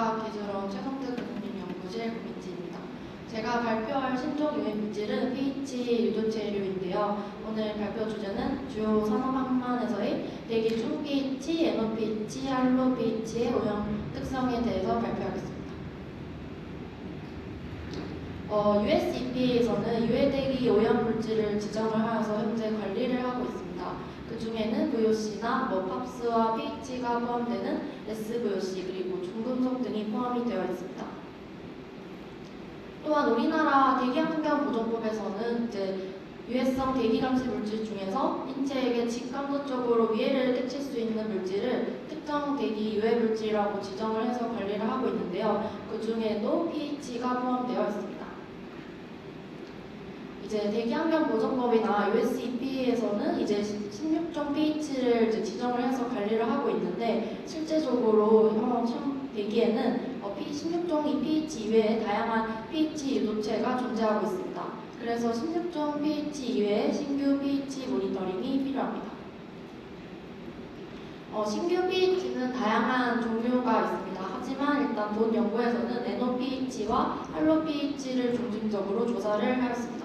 유해과학 기술원 최성득 교수님 연구실 고민지입니다. 제가 발표할 신종 유해 물질은 pH 유도체류인데요. 오늘 발표 주제는 주요 산업항만에서의 대기 중 pH, NOPH, 할로 pH의 오염 특성에 대해서 발표하겠습니다. 어, US EPA에서는 유해대기 오염 물질을 지정을 하여서 현재 관리를 하고 있습니다. 그 중에는 VOC나 뭐 팝스와 pH가 포함되는 SVOC 그리고 중금속 등이 포함이 되어 있습니다. 또한 우리나라 대기환경보존법에서는 이제 유해성 대기감시 물질 중에서 인체에게 직감도적으로 위해를 끼칠 수 있는 물질을 특정 대기 유해 물질이라고 지정을 해서 관리를 하고 있는데요. 그 중에도 pH가 포함되어 있습니다. 이제 대기환경보존법이나 US EPA에서는 이제 16종 pH를 이제 지정을 해서 관리를 하고 있는데 실제적으로 현 시험 대기에는 어, P 16종 pH 이외에 다양한 pH 유도체가 존재하고 있습니다. 그래서 16종 pH 이외에 신규 pH 모니터링이 필요합니다. 어, 신규 pH는 다양한 종류가 있습니다. 하지만 일단 본 연구에서는 NOPH와 할로PH를 중심적으로 조사를 하였습니다.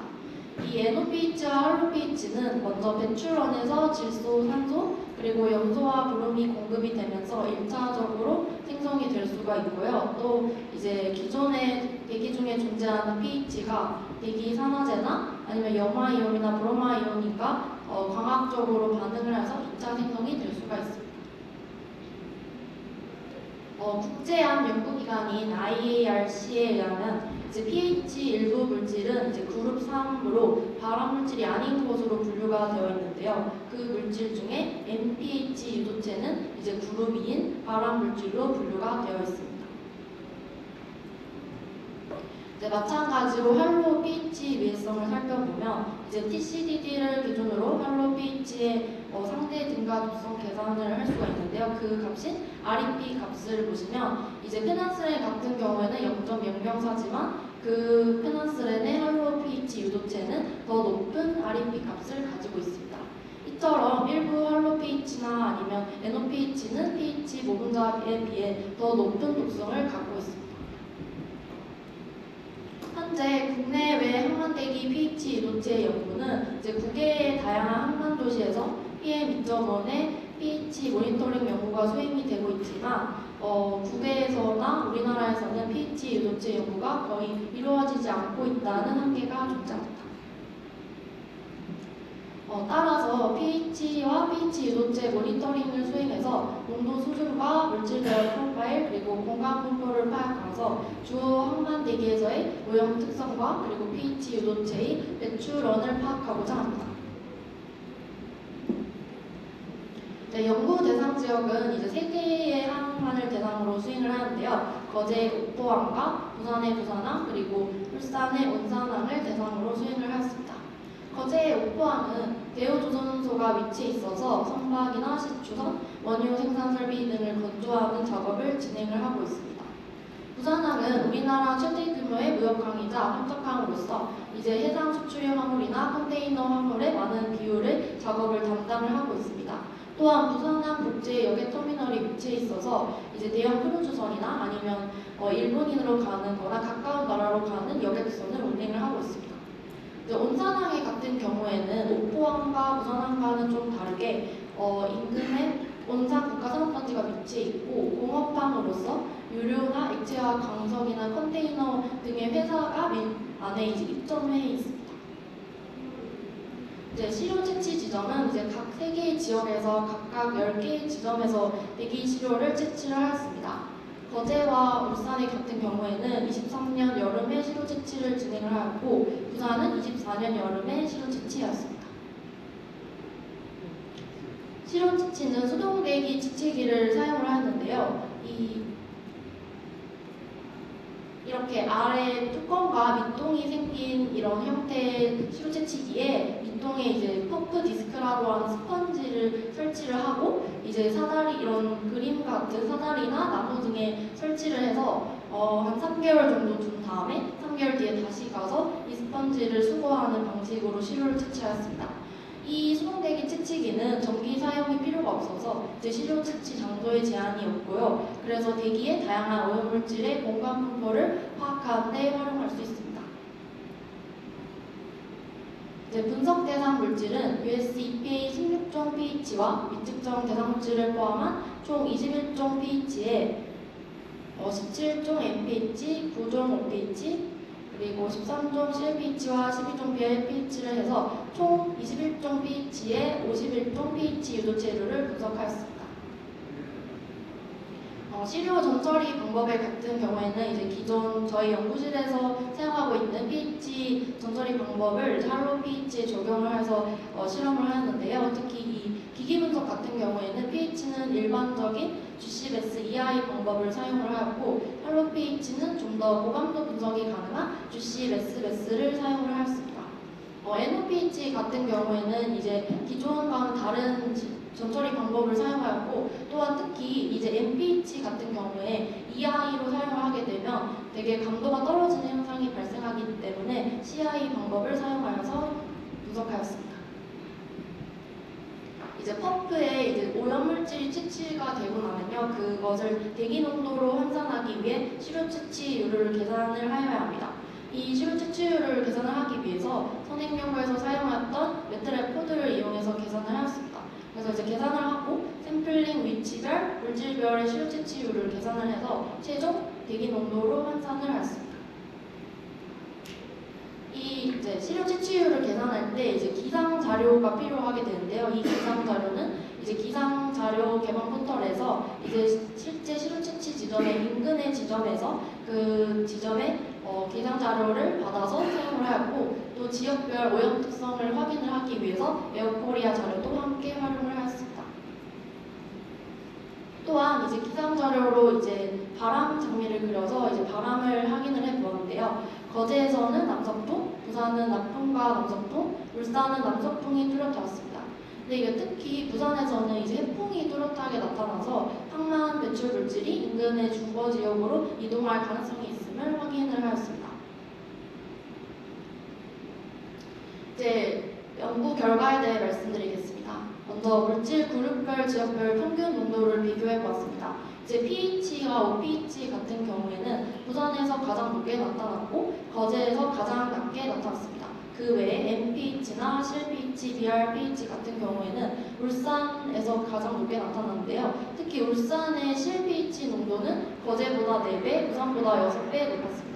이 NOPH와 할로PH는 먼저 배출원에서 질소, 산소, 그리고 염소와 브롬이 공급이 되면서 1차적으로 생성이 될 수가 있고요. 또 이제 기존의 대기 중에 존재하는 pH가 대기 산화제나 아니면 염화이온이나 브로마이온이니까 어, 광학적으로 반응을 해서 2차 생성이 될 수가 있습니다. 어, 국제암 연구기관인 IARC에 의하면 이제 pH 일부 물질은 이제 그룹 3으로 발암 물질이 아닌 것으로 분류가 되어 있는데요. 그 물질 중에 NPH 유도체는 이제 그룹 2인 발암 물질로 분류가 되어 있습니다. 이제 마찬가지로 할로 pH 위해성을 살펴보면 이제 TCDD를 기준으로 할로 pH의 어, 상대 등가독성 계산을 할 수가 있는데요. 그 값인 REP 값을 보시면 이제 페난스렌 같은 경우에는 0.004지만 그 페난스렌의 할로 pH 유도체는 더 높은 REP 값을 가지고 있습니다. 이처럼 일부 할로 pH나 아니면 NOPH는 pH 모분자에 비해 더 높은 독성을 갖고 있습니다. 현재 국내외 항만대기 pH 유도체 연구는 이제 9개의 다양한 항만 도시에서 PM 2.1의 pH 모니터링 연구가 수행이 되고 있지만 어, 국외에서나 우리나라에서는 pH 유도체 연구가 거의 이루어지지 않고 있다는 한계가 존재합니다. 어, 따라서 pH와 pH 유도체 모니터링을 수행해서 농도 수준과 물질별 프로파일 그리고 공간 분포를 파악하면서 주요 항만 대기에서의 오염 특성과 그리고 pH 유도체의 배출원을 파악하고자 합니다. 네, 연구 대상 지역은 이제 세 개의 항만을 대상으로 수행을 하는데요. 거제 옥포항과 부산의 부산항 그리고 울산의 온산항을 대상으로 수행을 하였습니다. 거제의 옥포항은 대우조선소가 위치해 있어서 선박이나 시추선, 원유 생산 설비 등을 건조하는 작업을 진행을 하고 있습니다. 부산항은 우리나라 최대 규모의 무역항이자 함정항으로서 이제 해상 수출용 화물이나 컨테이너 화물의 많은 비율의 작업을 담당을 하고 있습니다. 또한 부산항 국제 여객 터미널이 위치해 있어서 이제 대형 크루즈선이나 아니면 어, 일본인으로 가는 거나 가까운 나라로 가는 여객선을 운행을 하고 있습니다. 온산항의 같은 경우에는 옥포항과 부산항과는 좀 다르게 어, 인근에 온산 국가산업단지가 위치해 있고 공업항으로서 유료나 액체화 강석이나 컨테이너 등의 회사가 밀 안에 이제 입점해 있습니다. 이제 시료 채취 지점은 이제 각 세 개의 지역에서 각각 10개의 지점에서 대기 시료를 채취를 하였습니다. 거제와 울산의 같은 경우에는 23년 여름에 시료 채취를 진행을 하였고 부산은 24년 여름에 시료 채취였습니다. 시료 채취는 수동대기 지체기를 사용을 하는데요. 이 이렇게 아래 뚜껑과 밑동이 생긴 이런 형태의 시료 채취기에 밑동에 이제 퍼프 디스크라고 하는 스펀지를 설치를 하고 이제 사다리 이런 그림 같은 사다리나 나무 등에 설치를 해서 어, 한 3개월 정도 둔 다음에 3개월 뒤에 다시 가서 이 스펀지를 수거하는 방식으로 시료를 채취하였습니다. 이 수동대기 채취기는 전기 사용이 필요가 없어서 이제 시료 채취 장소에 제한이 없고요. 그래서 대기의 다양한 오염물질의 공간 분포를 파악하는 데 활용할 수 있습니다. 이제 분석 대상 물질은 US EPA 16종 pH와 미측정 대상 물질을 포함한 총 21종 pH에 어, 17종 NPH, 9종 OPH, 그리고 13종 CLPH와 12종 BLPH를 해서 총 21종 pH에 51종 pH 유도체류를 분석하였습니다. 어, 시료 전처리 방법의 같은 경우에는 이제 기존 저희 연구실에서 사용하고 있는 pH 전처리 방법을 할로 pH에 적용을 해서 어, 실험을 하였는데요. 특히 이 기기 분석 같은 경우에는 pH는 일반적인 GCBS EI 방법을 사용을 하였고 할로 pH는 좀 더 고감도 분석이 가능한 GCBS-를 사용을 하였습니다. 어, NOPH 같은 경우에는 이제 기존과는 다른 지- 전처리 방법을 사용하였고 또한 특히 이제 NPH 같은 경우에 EI로 사용을 하게 되면 되게 강도가 떨어지는 현상이 발생하기 때문에 CI 방법을 사용하여서 분석하였습니다. 이제 펌프에 이제 오염물질이 채취가 되고 나면요 그것을 대기 농도로 환산하기 위해 시료 채취율을 계산을 하여야 합니다. 이 시료 채취율을 계산을 하기 위해서 선행연구에서 사용했던 메트랩 코드를 이용해서 계산을 하였습니다. 그래서 이제 계산을 하고 샘플링 위치별, 물질별의 시료 채취율을 계산을 해서 최종 대기 농도로 환산을 하였습니다. 이 이제 시료 채취율을 계산할 때 이제 기상 자료가 필요하게 되는데요. 이 기상 자료는 이제 기상 자료 개방 포털에서 이제 실제 시료 채취 지점의 인근의 지점에서 그 지점의 어, 기상 자료를 받아서 사용을 하였고 또 지역별 오염 특성을 확인을 하기 위해서 에어코리아 자료도 함께 활용을 하였습니다. 또한 이제 기상 자료로 이제 바람 장미를 그려서 이제 바람을 확인을 해 보았는데요. 거제에서는 남서풍, 부산은 남풍과 남서풍, 울산은 남서풍이 뚜렷하였습니다. 근데 이게 특히 부산에서는 이제 해풍이 뚜렷하게 나타나서 항만 배출 물질이 인근의 주거 지역으로 이동할 가능성이 있음을 확인을 하였습니다. 이제 연구 결과에 대해 말씀드리겠습니다. 먼저 물질 그룹별 지역별 평균 농도를 비교해 보았습니다. 이제 pH와 OPH 같은 경우에는 부산에서 가장 높게 나타났고 거제에서 가장 낮게 나타났습니다. 그 외에 NPH나 CLPH, BRPH 같은 경우에는 울산에서 가장 높게 나타났는데요. 특히 울산의 CLPH 농도는 거제보다 4배, 부산보다 6배 높았습니다.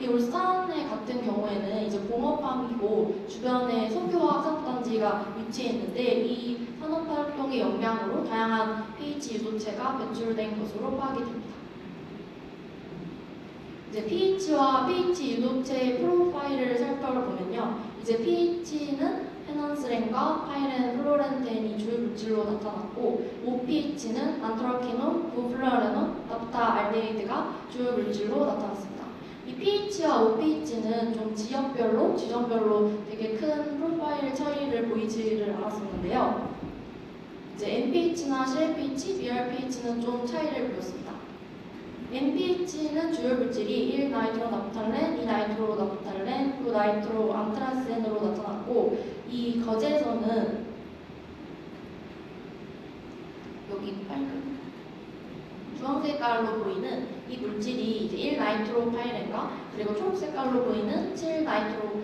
이 울산의 같은 경우에는 이제 공업함이고 주변에 석유화학 산업단지가 위치해 있는데 이 산업활동의 영향으로 다양한 pH 유도체가 배출된 것으로 파악이 됩니다. 이제 pH와 pH 유도체 프로파일을 살펴보면요. 이제 pH는 페넌스렌과 파이렌 플로렌텐이 주요 물질로 나타났고 OPH는 안트라키논, 부플라레논, 납타 알데히드가 주요 물질로 나타났습니다. 이 pH와 OPH는 좀 지역별로, 지점별로 되게 큰 프로파일 차이를 보이지를 않았었는데요. 이제 NPH나 CLPH, BRPH는 좀 차이를 보였습니다. NPH는 주요 물질이 1나이트로 나프탈렌, 2나이트로 나프탈렌, 9나이트로 안트라센으로 나타났고 이 거제에서는 여기 빨간 주황색깔로 보이는 이 물질이 이제 1 나이트로 파이렌과 그리고 초록색깔로 보이는 7 나이트로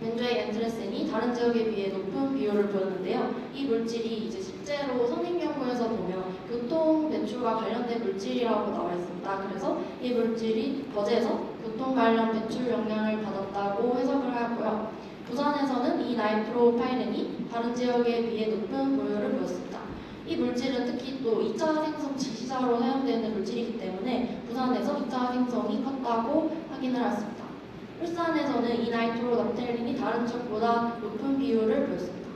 벤조액 엔트레센이 다른 지역에 비해 높은 비율을 보였는데요. 이 물질이 이제 실제로 선행 연구에서 보면 교통 배출과 관련된 물질이라고 나와 있습니다. 그래서 이 물질이 거제에서 교통 관련 배출 영향을 받았다고 해석을 하고요. 부산에서는 이 나이트로 파이렌이 다른 지역에 비해 높은 보율을 보였습니다. 이 물질은 특히 또 2차 생성 지시자로 사용되는 물질이기 때문에 부산에서 2차 생성이 컸다고 확인을 했습니다. 울산에서는 이 나이트로 납텔린이 다른 지역보다 높은 비율을 보였습니다.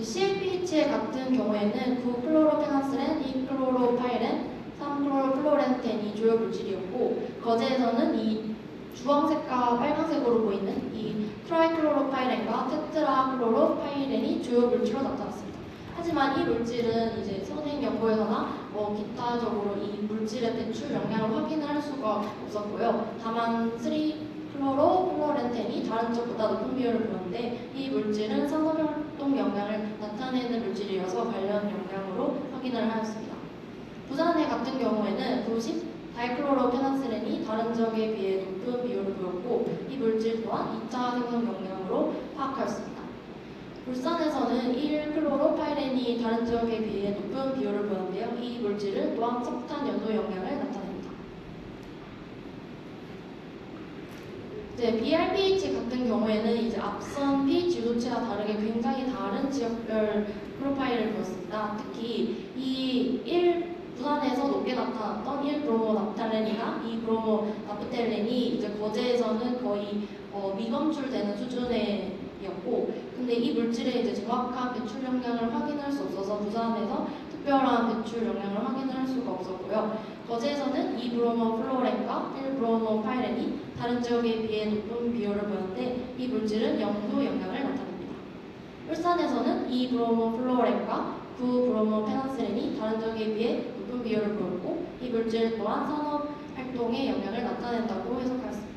CLPH의 같은 경우에는 9클로로페나스렌, 2클로로파이렌, 3클로로플로렌텐이 주요 물질이었고 거제에서는 이 주황색과 빨간색으로 보이는 이 트라이클로로파이렌과 테트라클로로파이렌이 주요 물질로 나타났습니다. 하지만 이 물질은 이제 선행 연구에서나 뭐 기타적으로 이 물질의 배출 영향을 확인을 할 수가 없었고요. 다만 3 클로로 플로렌텐이 다른 쪽보다 높은 비율을 보였는데 이 물질은 산소활동 영향을 나타내는 물질이어서 관련 영향으로 확인을 하였습니다. 부산의 같은 경우에는 90 다이클로로페나스렌이 다른 적에 비해 높은 비율을 보였고 이 물질 또한 2차 생성 영향으로 파악하였습니다. 울산에서는 1클로로파이렌이 다른 지역에 비해 높은 비율을 보였는데요. 이 물질은 또한 석탄 연소 영향을 나타냅니다. 네, BRPH 같은 경우에는 이제 앞선 pH 유도체와 다르게 굉장히 다른 지역별 프로파일을 보였습니다. 특히 이 1, 부산에서 높게 나타났던 1브로모 나프탈렌이나 2브로모 나프텔렌이 이제 거제에서는 거의 어, 미검출되는 수준이었고 근데 이 물질의 이제 정확한 배출 영향을 확인할 수 없어서 부산에서 특별한 배출 영향을 확인할 수가 없었고요. 거제에서는 2브로모 플로렌과 1브로모 파이렌이 다른 지역에 비해 높은 비율을 보였는데 이 물질은 영도 영향을 나타냅니다. 울산에서는 2브로모 플로렌과 9브로모 페나스렌이 다른 지역에 비해 높은 비율을 보였고 이 물질 또한 산업 활동에 영향을 나타낸다고 해석하였습니다.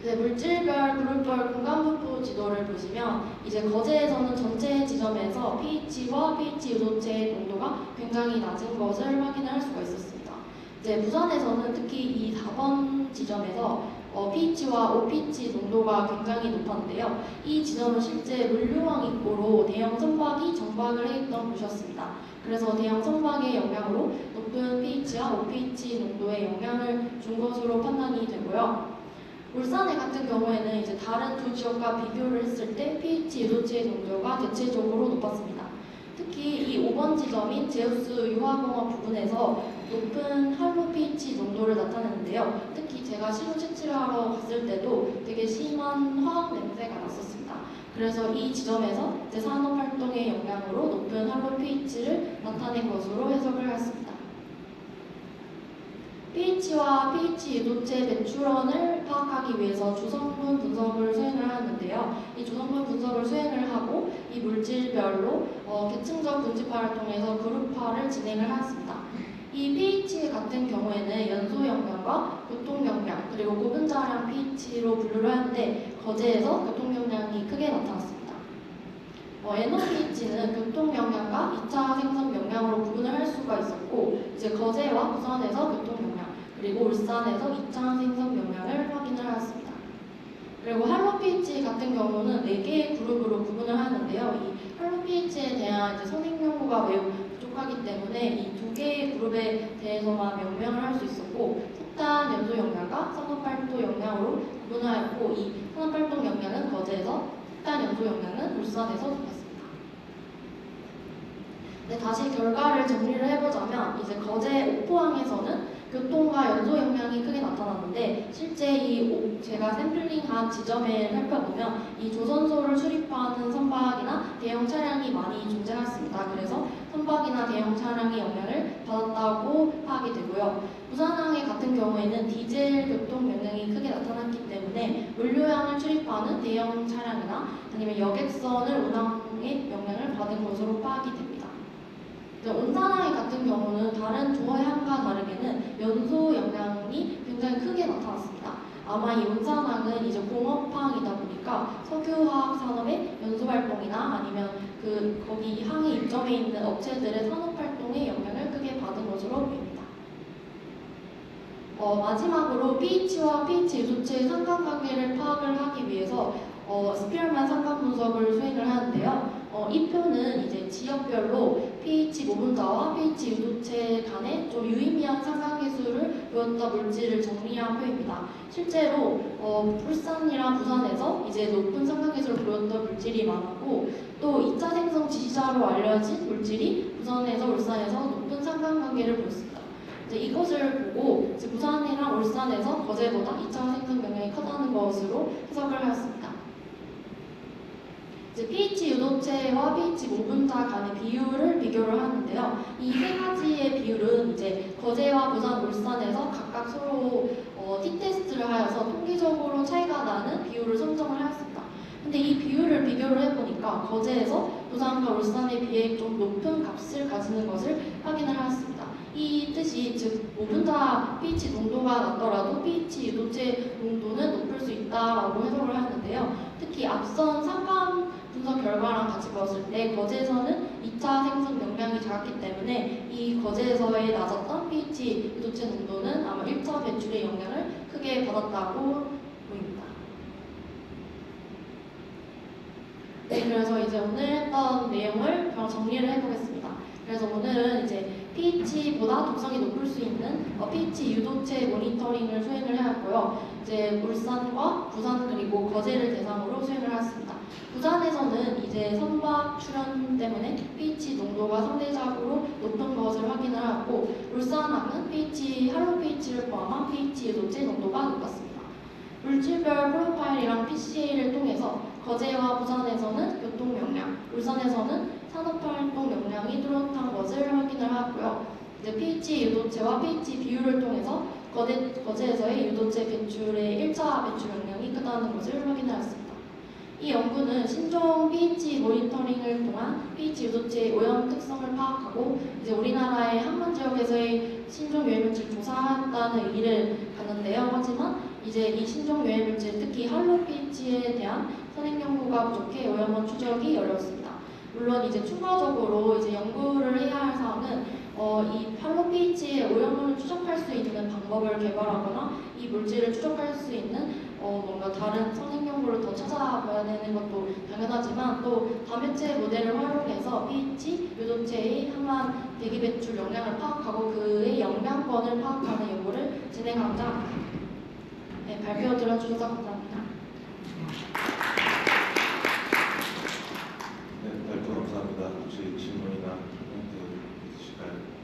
이제 물질별 그룹별 공간분포 지도를 보시면 이제 거제에서는 전체 지점에서 pH와 pH 유도체 농도가 굉장히 낮은 것을 확인할 수가 있었습니다. 이제 부산에서는 특히 이 4번 지점에서 어, pH와 OPH 농도가 굉장히 높았는데요. 이 지점은 실제 물류왕 입구로 대형 선박이 정박을 해있던 곳이었습니다. 그래서 대형 선박의 영향으로 높은 pH와 OPH 농도에 영향을 준 것으로 판단이 되고요. 울산에 같은 경우에는 이제 다른 두 지역과 비교를 했을 때 pH 유도체 농도가 대체적으로 높았습니다. 특히 이 5번 지점인 제우스 유화공업 부분에서 높은 할로 pH 농도를 나타내는데요. 특히 제가 시료 채취를 하러 갔을 때도 되게 심한 화학 냄새가 났었습니다. 그래서 이 지점에서 이제 산업 활동의 영향으로 높은 할로 pH를 나타낸 것으로 해석을 했습니다. pH와 pH 유도체 배출원을 파악하기 위해서 주성분 분석을 수행을 하는데요. 이 주성분 분석을 수행을 하고 이 물질별로 어, 계층적 분집화를 통해서 그룹화를 진행을 하였습니다. 이 pH 같은 경우에는 연소 영향과 교통 영향 그리고 고분자량 pH로 분류를 하는데 거제에서 교통 영향이 크게 나타났습니다. 어, NOPH는 교통 영향과 2차 생성 영향으로 구분을 할 수가 있었고 이제 거제와 부산에서 교통 영향 그리고 울산에서 2차 생성 영향을 확인을 하였습니다. 그리고 할로 pH 같은 경우는 4개의 그룹으로 구분을 하는데요. 이 할로 pH에 대한 선행 연구가 매우 부족하기 때문에 이 두 개의 그룹에 대해서만 명명을 할 수 있었고 석탄 연소 영향과 산업발도 영향으로 구분하였고 이 산업활동 영향은 거제에서 석탄 연소 영향은 울산에서 높았습니다. 네, 다시 결과를 정리를 해보자면 이제 거제 오포항에서는 교통과 연소 영향이 크게 나타났는데 실제 이 오- 제가 샘플링한 지점에 살펴보면 이 조선소를 수립하는 선박이나 대형 차량이 많이 존재했습니다. 그래서 선박이나 대형 차량의 영향을 받았다고 파악이 되고요. 부산항의 같은 경우에는 디젤 교통 영향이 크게 나타났기 때문에 물류량을 출입하는 대형 차량이나 아니면 여객선을 운항에 영향을 받은 것으로 파악이 됩니다. 이제 온산항의 같은 경우는 다른 조해항과 다르게는 연소 영향이 굉장히 크게 나타났습니다. 아마 이 온산항은 이제 공업항이다 보니까 석유화학 산업의 연소 활동이나 아니면 그 거기 항에 입점해 있는 업체들의 산업 활동에 영향을 크게 받은 것으로 보입니다. 어, 마지막으로 pH와 pH 유도체의 상관관계를 파악을 하기 위해서 어, 스피얼만 상관 분석을 수행을 하는데요. 어, 이 표는 이제 지역별로 pH 모분자와 pH 유도체 간의 좀 유의미한 상관계수를 보였던 물질을 정리한 표입니다. 실제로 어, 울산이랑 부산에서 이제 높은 상관계수를 보였던 물질이 많았고 또 2차 생성 지시자로 알려진 물질이 부산에서 울산에서 높은 상관관계를 보였습니다. 이제 이것을 보고 이제 부산이랑 울산에서 거제보다 2차 생성 영향이 크다는 것으로 해석을 하였습니다. 이제 pH 유도체와 pH 모분자 간의 비율을 비교를 하는데요. 이 세 가지의 비율은 이제 거제와 부산, 울산에서 각각 서로 어, t-테스트를 하여서 통계적으로 차이가 나는 비율을 선정을 하였습니다. 근데 이 비율을 비교를 해보니까 거제에서 부산과 울산에 비해 좀 높은 값을 가지는 것을 확인을 하였습니다. 이 뜻이 즉 모분자 pH 농도가 낮더라도 pH 유도체 농도는 높을 수 있다라고 해석을 하는데요. 특히 앞선 상관 분석 결과랑 같이 봤을 때 거제에서는 2차 생성 영향이 작았기 때문에 이 거제에서의 낮았던 pH 유독제 농도는 아마 1차 배출의 영향을 크게 받았다고 보입니다. 네, 그래서 이제 오늘 했던 내용을 정리를 해보겠습니다. 그래서 오늘은 이제 pH보다 독성이 높을 수 있는 어, pH 유도체 모니터링을 수행을 해왔고요. 이제 울산과 부산 그리고 거제를 대상으로 수행을 했습니다. 부산에서는 이제 선박 출현 때문에 pH 농도가 상대적으로 높은 것을 확인을 하고 울산항은 pH 할로 pH를 포함한 pH 유도체 농도가 높았습니다. 물질별 프로파일이랑 PCA를 통해서 거제와 부산에서는 교통 용량, 울산에서는 산업활동 용량이 뚜렷한 것을 확인을 하고요. 이제 pH 유도체와 pH 비율을 통해서 거제, 거제에서의 유도체 배출의 1차 배출 용량이 크다는 것을 확인하였습니다. 이 연구는 신종 pH 모니터링을 통한 pH 유도체의 오염 특성을 파악하고 이제 우리나라의 한반 지역에서의 신종 유해 물질 조사한다는 의의를 갖는데요. 하지만 이제 이 신종 유해 물질 특히 할로 pH에 대한 선행 연구가 부족해 오염원 추적이 어려웠습니다. 물론 이제 추가적으로 이제 연구를 해야 할 사항은 어, 이 할로 pH의 오염원을 추적할 수 있는 방법을 개발하거나 이 물질을 추적할 수 있는 어, 뭔가 다른 선행 연구를 더 찾아봐야 되는 것도 당연하지만 또 다매체 모델을 활용해서 pH 유도체의 항만 대기 배출 영향을 파악하고 그의 영향권을 파악하는 연구를 진행하고자. 네, 발표 들어주셔서 감사합니다. 네, 발표 감사합니다. 혹시 질문이나 코멘트 있으실까요?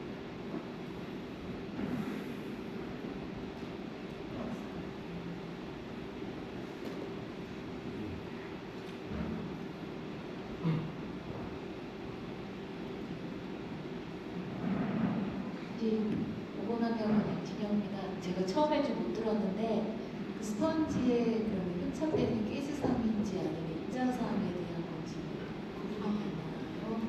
액티경입니다. 제가 처음에 좀 못 들었는데 그 스펀지에 그러면 흡착되는 가스상인지 아니면 입자상에 대한 건지 되나요?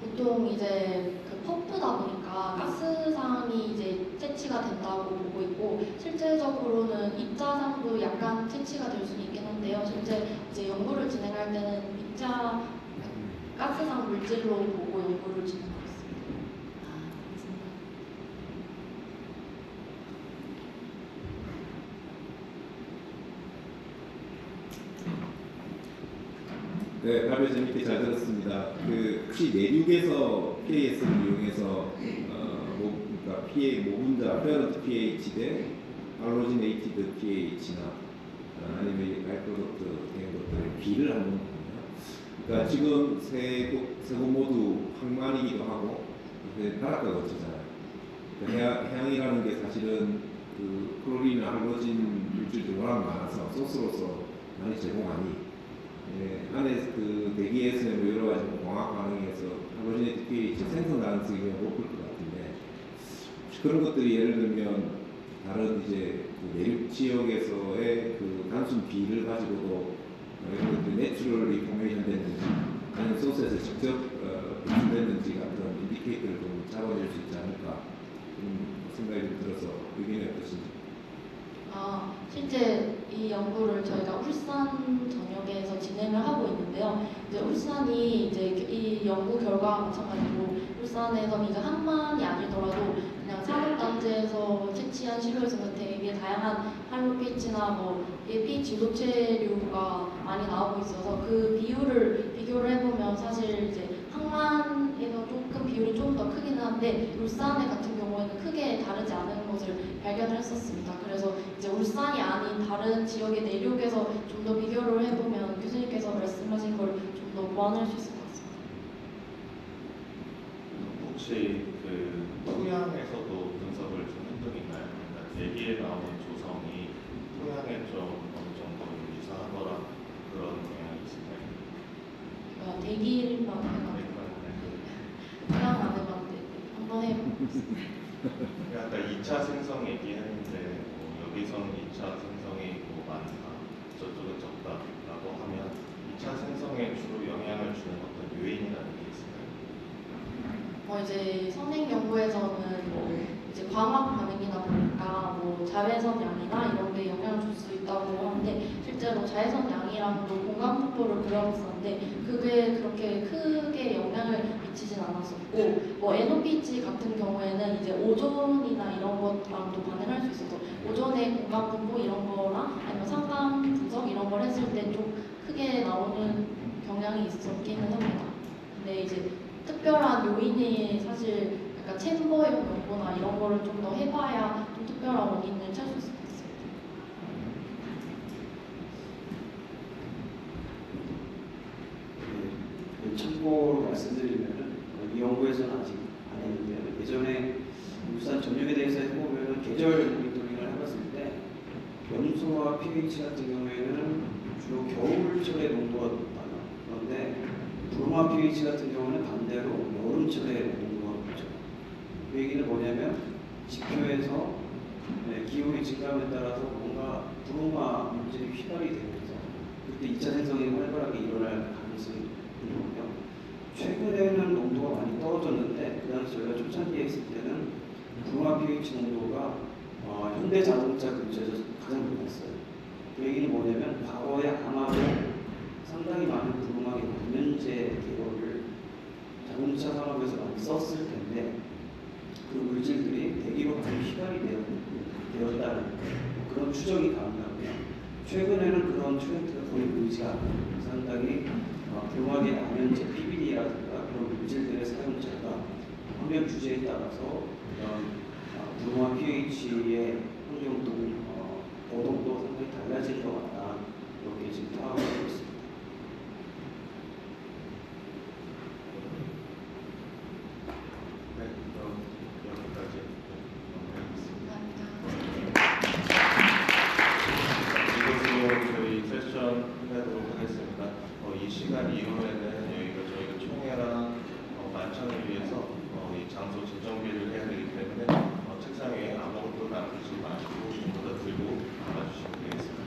보통 이제 그 펌프다 보니까 가스상이 이제 채취가 된다고 보고 있고 실제적으로는 입자상도 약간 채취가 될 수는 있긴 한데요. 실제 이제 연구를 진행할 때는 입자 가스상 물질로 보고 연구를 진행하고 있습니다. 아, 그렇습니다. 네, 발표 재밌게 잘 들었습니다. 그 혹시 내륙에서 PAS를 이용해서 어, 뭐, 그러니까 PA 모분자 페어런트 pH 대 알로지네이티드 pH나 어, 아니면 바이프로덕트 된 것들의 비를 한번 보면, 그러니까 지금 세곳세곳 모두 항만이기도 하고 그 바닷가 거치잖아요. 그 해양, 해양 이라는 게 사실은 그 클로린, 알로진 물질들이 워낙 많아서 소스로서 많이 제공하니 예, 안에 그 대기에서 뭐 여러 가지 뭐 광학 반응에서 할로지네이트 pH 생성 가능성이 높을 것 같은데 그런 것들이 예를 들면 다른 이제 그 내륙 지역에서의 그 단순 비를 가지고도 내추럴리 포메이션 됐는지 아니면 소스에서 직접 어, 배출됐는지 같은 인디케이터를 좀 잡아낼 수 있지 않을까? 그런 생각이 좀 들어서 의견이 어떠신지 아, 실제 이 연구를 저희가 울산 전역에서 진행을 하고 있는데요. 이제 울산이 이제 이 연구 결과와 마찬가지로 울산에서는 이제 한만이 아니더라도 그냥 산업단지에서 채취한 시료에서는 되게 다양한 할로 pH나 뭐 pH 유도체류가 많이 나오고 있어서 그 비율을 비교를 해보면 사실 이제 항만 에서 조금 비율이 좀더 크기는 한데 울산의 같은 경우에는 크게 다르지 않은 것을 발견을 했었습니다. 그래서 이제 울산이 아닌 다른 지역의 내륙에서 좀 더 비교를 해보면 교수님께서 말씀하신 걸 좀 더 보완할 수 있을 것 같습니다. 혹시 그 토양에서도 분석을 좀 한 적이 있나요? 그러니까 대기에 나오는 조성이 토양에 좀 어느 정도 유사하거나 그런 경향이 있을까요? 제가 대기만 해가지고 그러니까 그냥 안 해봤는데 한번 해보겠습니다. 아까 2차 생성 얘기했는데 뭐 여기서는 2차 생성이 뭐 많다, 저쪽은 적다라고 하면 2차 생성에 주로 영향을 주는 어떤 요인이라는 게 있을까요? 뭐 이제 선행 연구에서는 뭐 이제 광학 반응이다 보니까 뭐 자외선 양이나 이런 데 영향을 줄 수 있다고 하는데 실제로 자외선 양이랑도 공간 분포를 그려봤었는데 그게 그렇게 크게 영향을 미치진 않았었고 뭐 NOPG 같은 경우에는 이제 오존이나 이런 것랑도 반응할 수 있어서 오존의 공간 분포 이런 거랑 아니면 상담 분석 이런 걸 했을 때 좀 크게 나오는 경향이 있었기는 합니다. 근데 이제 특별한 요인이 사실 약간 챔버용 연고나 이런 거를 좀 더 해봐야 좀 특별한 원인을 찾을 수 있습니다. 네, 참고로 말씀드리면은 어, 이 연구에서는 아직 안 했는데요. 예전에 울산 전역에 대해서 해보면은 계절 모니터링을 해봤을 때 염소와 pH 같은 경우에는 주로 겨울철에 농도가 높아요. 그런데 브로마 pH 같은 경우는 반대로 여름철에. 그 얘기는 뭐냐면 지표에서 네, 기온이 증가함에 따라서 뭔가 브로마 물질이 휘발이 되면서 그때 2차 생성이 활발하게 일어날 가능성이 있는 거고요. 최근에는 농도가 많이 떨어졌는데 그 당시 저희가 초창기에 있을 때는 브로마 pH 농도가 어, 현대 자동차 근처에서 가장 높았어요. 그 얘기는 뭐냐면 과거에 아마도 상당히 많은 브로마의 원년제 계열을 자동차 산업에서 많이 썼을 텐데 그 물질들이 대기로 많이 휘발이 되어, 되었다는 그런 추정이 가능하고요. 최근에는 그런 트렌드가 거의 보이지 않아요. 상당히 어, 불막의 남연제 PBD라든가 그런 물질들의 사용자가 환경 규제에 따라서 어, 불마 pH의 환경도 어, 노동도 상당히 달라질 것 같다. 이렇게 지금 파악하고 있습니다.